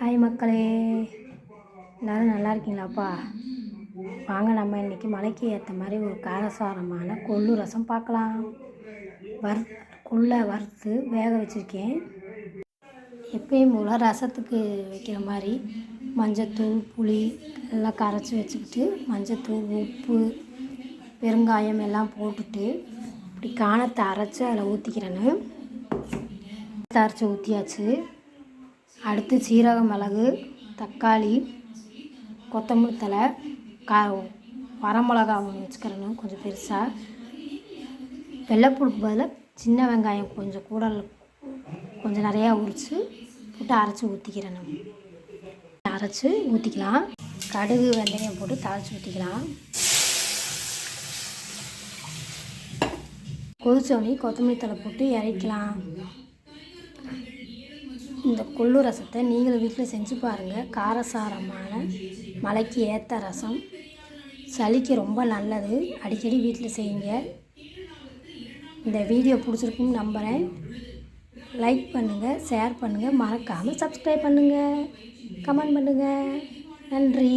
Hi மக்களே. எல்லோரும் நல்லா இருக்கீங்களாப்பா? வாங்க நம்ம இன்றைக்கி மலைக்கு ஏற்ற மாதிரி ஒரு காரசாரமான கொள்ளு ரசம் பார்க்கலாம். வறு கொள்ளை வறுத்து வேக வச்சுருக்கேன். எப்பயும் போல் ரசத்துக்கு வைக்கிற மாதிரி மஞ்சத்தூள் புளி எல்லாம் கரைச்சி வச்சுக்கிட்டு மஞ்சத்தூள் உப்பு பெருங்காயம் எல்லாம் போட்டுட்டு இப்படி காணத்தை அரைச்சி அதில் ஊற்றிக்கிறேன்னு அரைச்சி ஊற்றியாச்சு அடுத்து சீரக மிளகு தக்காளி கொத்தமல்லி தழை கா வரமிளகா ஒன்று வச்சுக்கிறேங்க கொஞ்சம் பெருசாக வெள்ளைப்பூடுக்கு பதிலாக சின்ன வெங்காயம் கொஞ்சம் கூட கொஞ்சம் நிறையா உரித்து போட்டு அரைச்சி ஊற்றிக்கிறேன் நம்ம அரைச்சி ஊற்றிக்கலாம் கடுகு வெந்தயம் போட்டு தாளித்து ஊற்றிக்கலாம் கொதிச்சோடனே கொத்தமல்லி தழை போட்டு இறக்கலாம். இந்த கொள்ளு ரசத்தை நீங்களும் வீட்டில் செஞ்சு பாருங்கள் காரசாரமான மலைக்கு ஏற்ற ரசம். சளிக்கு ரொம்ப நல்லது. அடிக்கடி வீட்டில் செய்யுங்க. இந்த வீடியோ பிடிச்சிருக்குன்னு நம்புகிறேன் லைக் பண்ணுங்கள் ஷேர் பண்ணுங்கள் மறக்காமல் சப்ஸ்கிரைப் பண்ணுங்கள் கமெண்ட் பண்ணுங்கள் நன்றி.